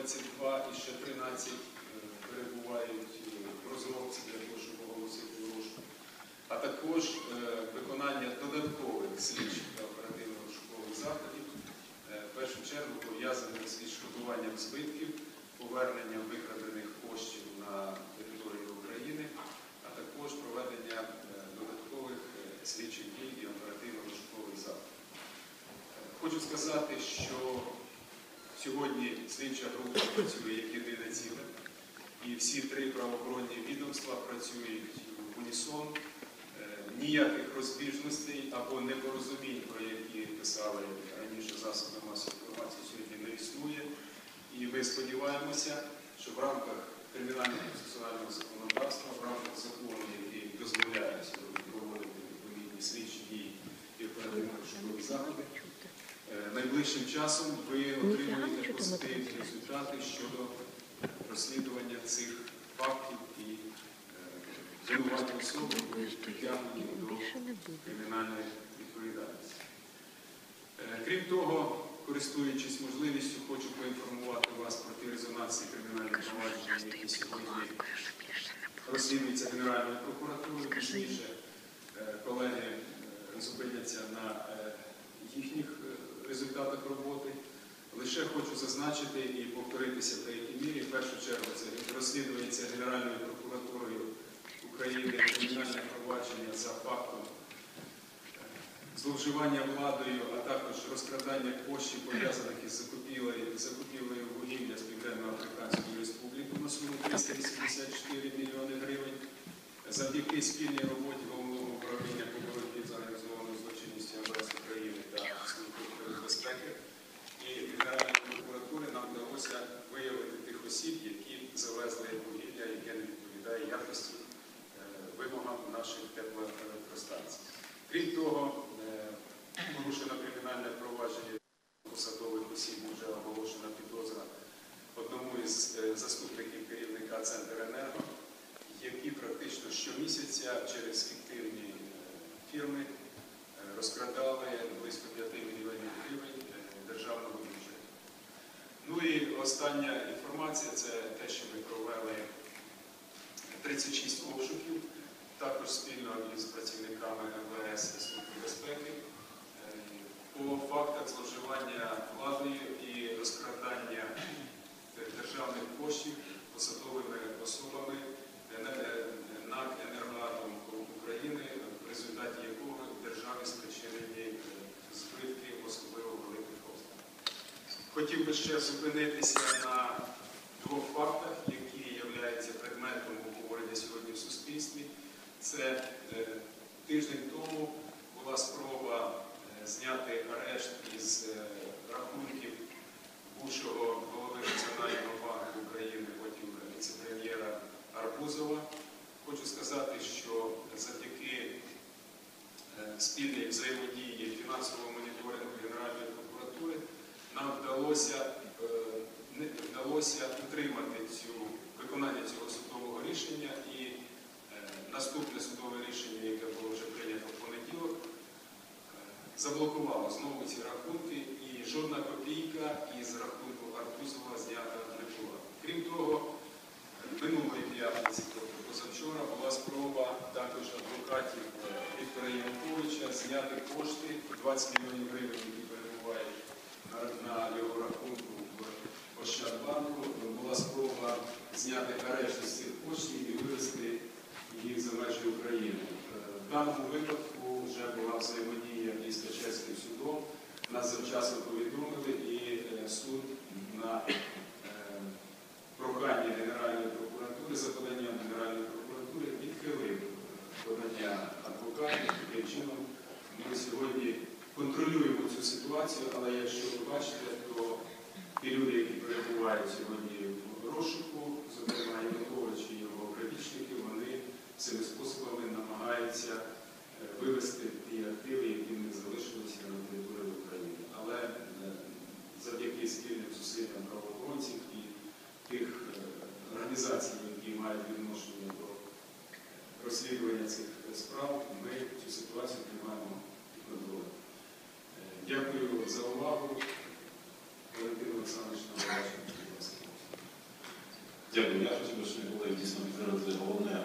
22 і ще 13 е, перебувають е, в розробці для того, щоб оголосити розшук. А також е, виконання додаткових слідчих та оперативно-розшукових заходів, в першу чергу пов'язаних з відшкодуванням збитків, поверненням викрадених коштів на територію України, а також проведення додаткових слідчих дій і оперативно-розшукових заходів. Хочу сказати, що сьогодні слідча група працює як єдине ціле, і всі три правоохоронні відомства працюють в унісон. Е, Ніяких розбіжностей або непорозумінь, про які писали раніше засоби масової інформації, сьогодні не існує. І ми сподіваємося, що в рамках кримінального процесуального законодавства, в рамках закону, який дозволяє сьогодні проводити відповідні слідчі дії і оперативно-розшукові заходи, найближчим часом ви отримуєте позитивні результати щодо розслідування цих фактів і е, винуваті особи притягнені до кримінальної відповідальності. Е, Крім того, користуючись можливістю, хочу поінформувати вас про ті резонансні кримінальні провадження, які сьогодні розслідуються Генеральною прокуратурою. Пізніше е, колеги е, зупиняться на е, їхніх е, результатах роботи. Лише хочу зазначити і повторитися в деякій мірі. В першу чергу це розслідується Генеральною прокуратурою України кримінальне провадження за фактом е, зловживання владою, а також розкрадання коштів, пов'язаних із закупівлею, закупівлею вугілля з Південно-Африканської Республіки на суму 384 мільйони гривень. Завдяки спільній роботі Головного управління по боротьбі з організованою злочинністю МВС України та Служби безпеки і Генеральної прокуратури нам вдалося виявити тих осіб, які завезли вугілля, яке не відповідає якості е, вимогам наших теплоелектростанцій. Крім того, е, порушено кримінальне провадження посадових осіб вже оголошена підозра одному із е, заступників керівника Центренерго, які практично щомісяця через фіктивні фірми розкрадали близько 5 мільйонів гривень державного. Ну і остання інформація це те, що ми провели 36 обшуків, також спільно із працівниками МВС і Служби безпеки. Е, по фактах зловживання владою і розкрадання державних коштів посадовими особами е, НАК «Енергоатом» України, в результаті якого державі спричинені е, збитки особливо великих розмірів. Хотів би ще зупинитися на двох фактах, які являються предметом обговорення сьогодні в суспільстві. Це е, тиждень тому була спроба е, зняти арешт із е, рахунків бувшого голови Національного банку України, потім віце-прем'єра Арбузова. Хочу сказати, що завдяки е, спільній взаємодії фінансового моніторингу Генеральної прокуратури нам вдалося, е, не вдалося утримати цю виконання цього судового рішення і е, наступне судове рішення, яке було вже прийнято в понеділок, е, заблокувало знову ці рахунки, і жодна копійка із рахунку Арбузова знята не була. Крім того, минулої п'ятниці, тобто позавчора, була спроба також адвокатів Віктора Януковича зняти кошти 20 мільйонів гривень, на, його рахунку в Ощадбанку. Була спроба зняти арешт з цих коштів і вивезти їх за межі України. Е, В даному випадку вже була взаємодія із Печерським судом. Нас завчасно повідомили, і е, суд на е, прохання Генеральної прокуратури за поданням Генеральної прокуратури відхилив подання адвокатів. Таким чином ми сьогодні контролюємо цю ситуацію, але якщо ви бачите, то ті люди, які перебувають сьогодні в розшуку, зокрема Янукович і його прибічники, вони цими способами намагаються е, вивести ті активи, які не залишилися на території України. Але е, завдяки спільним зусиллям правоохоронців і тих е, організацій, які мають відношення до розслідування цих справ, ми цю ситуацію тримаємо під контролю. Е, Дякую за увагу. Валентин Олександрович, на будь. Дякую. Я хотів би, щоб колеги дійсно підтримати головне,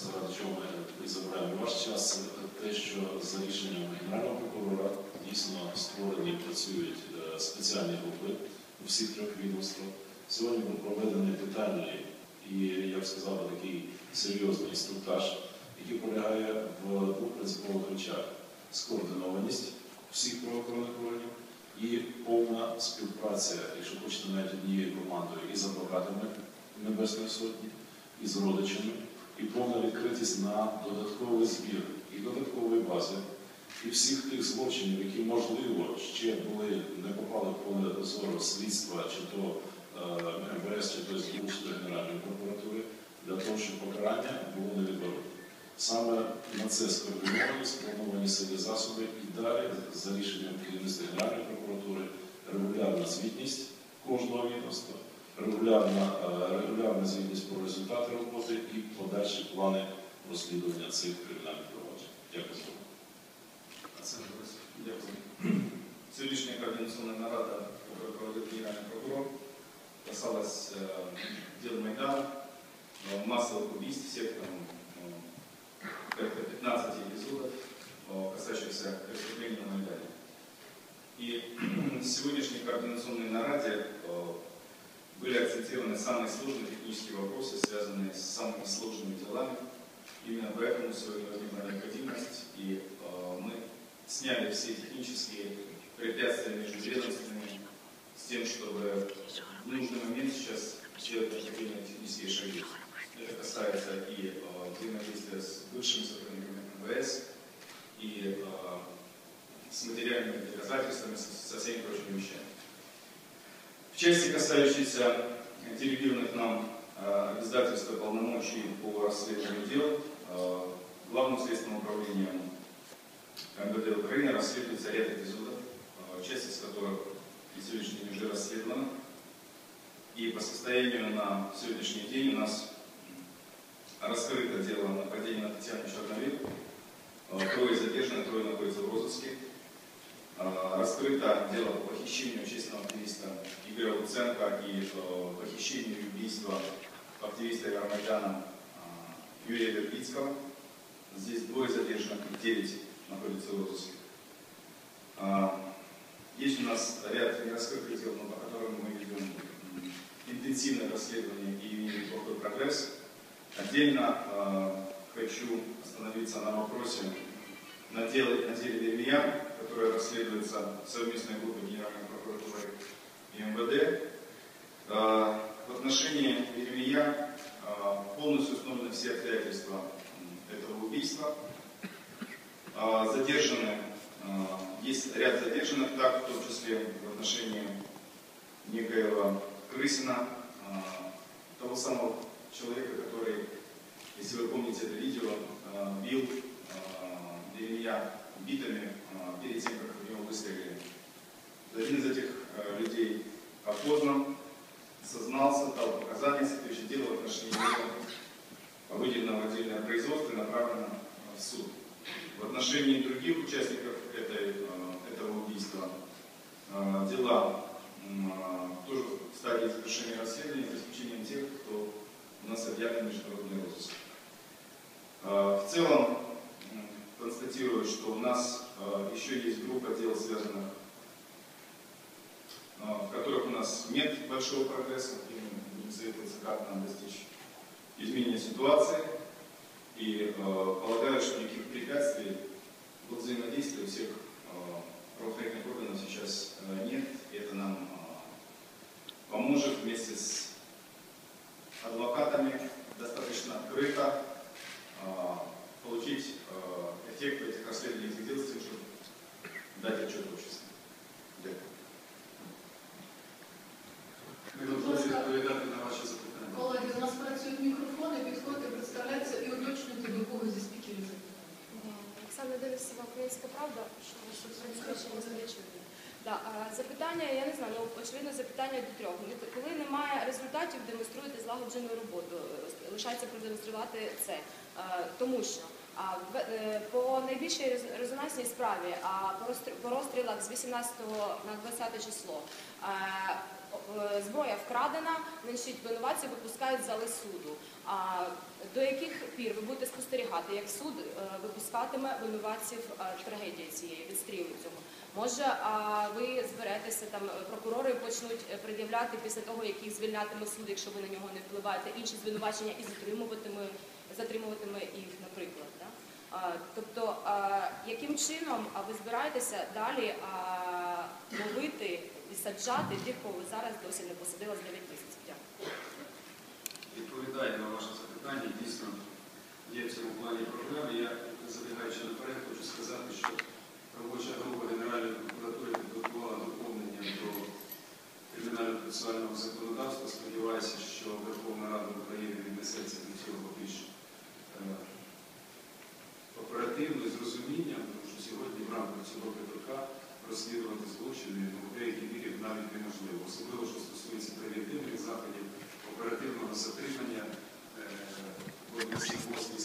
заради чого ми забираємо ваш час, те, що за рішенням Генерального прокурора дійсно створені працюють е, спеціальні групи у всіх трьох відомствах. Сьогодні був проведений детальний і, я б сказав, такий серйозний інструктаж, який полягає в двох принципових речах: скоординованість всіх правоохоронних органів і повна співпраця, якщо хочете, навіть однією командою із адвокатами Небесної Сотні, із родичами, і повна відкритість на додатковий збір і додаткової бази, і всіх тих злочинів, які, можливо, ще були, не попали в поле зору слідства, чи то е, МВС, чи то то Генеральної прокуратури, для того, щоб покарання було невідворотне. Саме на це скоординовані, сплановані сили засоби і далі, за рішенням керівництва Генеральної прокуратури, регулярна звітність кожного відомства, регулярна, е, регулярна звітність про результати роботи і подальші плани розслідування цих кримінальних проваджень. Дякую за увагу. Арсен Борисович. Дякую. Сегодняшняя координационная нарада, которую проводит генеральный прокурор, касалась э, дела Майдана, э, массовых убийств, всех там э, порядка 15 эпизодов, э, касающихся преступлений на Майдане. И в сегодняшней координационной нараде э, были акцентированы самые сложные технические вопросы, связанные с самыми сложными делами. Именно поэтому сегодня возникла необходимость, и э, мы сняли все технические препятствия между ведомствами с тем, чтобы в нужный момент сейчас сделать необходимые технические шаги. Это касается и э, взаимодействия с бывшими сотрудниками МВС, и э, с материальными доказательствами, со, всеми прочими вещами. В части, касающейся делегированных нам э, обязательств и полномочий по расследованию дел, Главным следственным управлением МВД Украины расследуется ряд эпизодов, часть из которых на сегодняшний день уже расследована. И по состоянию на сегодняшний день у нас раскрыто дело о нападении на Татьяну Черновик. Э, Трое задержаны, трое находятся в розыске. Э, Раскрыто дело по похищению общественного активиста Игоря Луценко и э, похищению и убийства активиста Евромайдана Юрия Вербицкого. Здесь двое задержанных девять находятся в розыске. Есть у нас ряд нераскрытых дел, но по которым мы ведем интенсивное расследование и имеем плохой прогресс. Отдельно э, хочу остановиться на вопросе на деле, на деле Вермия, которое расследуется совместной группой Генеральной прокуратуры и МВД. Э, в отношении Вермия э, полностью установлены все обстоятельства этого убийства. Э, задержаны, э, есть ряд задержанных, так в том числе в отношении некоего Крысина, э, того самого человека, который, если вы помните это видео, э, бил э, Еремия битами э, перед тем, как в него выстрелили. Один из этих людей опознан, сознался, дал показания, соответствующее дело в отношении него выделено в отдельное производство и направлено в суд. В отношении других участников этой, этого убийства дела тоже в стадии завершения расследования, за исключением тех, кто у нас объявлен международный розыск. Э, В целом констатирую, что у нас э, еще есть группа дел, связанных, э, в которых у нас нет большого прогресса, и советоваться, как нам достичь изменения ситуации. И полагаю, что никаких препятствий в взаимодействии всех правоохранительных органов сейчас нет. И это нам поможет вместе с знаю, ну очевидно запитання до трьох. Ну, Коли немає результатів, демонструєте злагоджену роботу. Е, Лишається продемонструвати це. Е, Тому що е, по найбільшій резонансній справі, по розстрілах з 18 на 20 число. Зброя вкрадена, значить, винуватці випускають зали суду. До яких пір ви будете спостерігати, як суд випускатиме винуватців трагедії цієї відстрілу цього? Може, а ви зберетеся там, е, прокурори почнуть е, пред'являти після того, як їх звільнятиме суд, якщо ви на нього не впливаєте, інші звинувачення і затримуватиме, затримуватиме їх, наприклад. Да? А, тобто, а, яким чином а, ви збираєтеся далі а, ловити і саджати тих, кого ви зараз досі не посадили з 9 місяців? Дякую. Відповідаю на ваше запитання. Дійсно, є в цьому плані проблеми. Я, забігаючи наперед, хочу сказати, що робоча група Генеральної прокуратури підготувала доповнення до кримінально-процесуального законодавства. Сподіваюся, що Верховна Рада України віднесеться до цього більш е, оперативно і з тому що сьогодні в рамках цього КПК розслідувати злочини в деякій мірі навіть неможливо, особливо що стосується превентивних заходів, оперативного затримання е, в односібності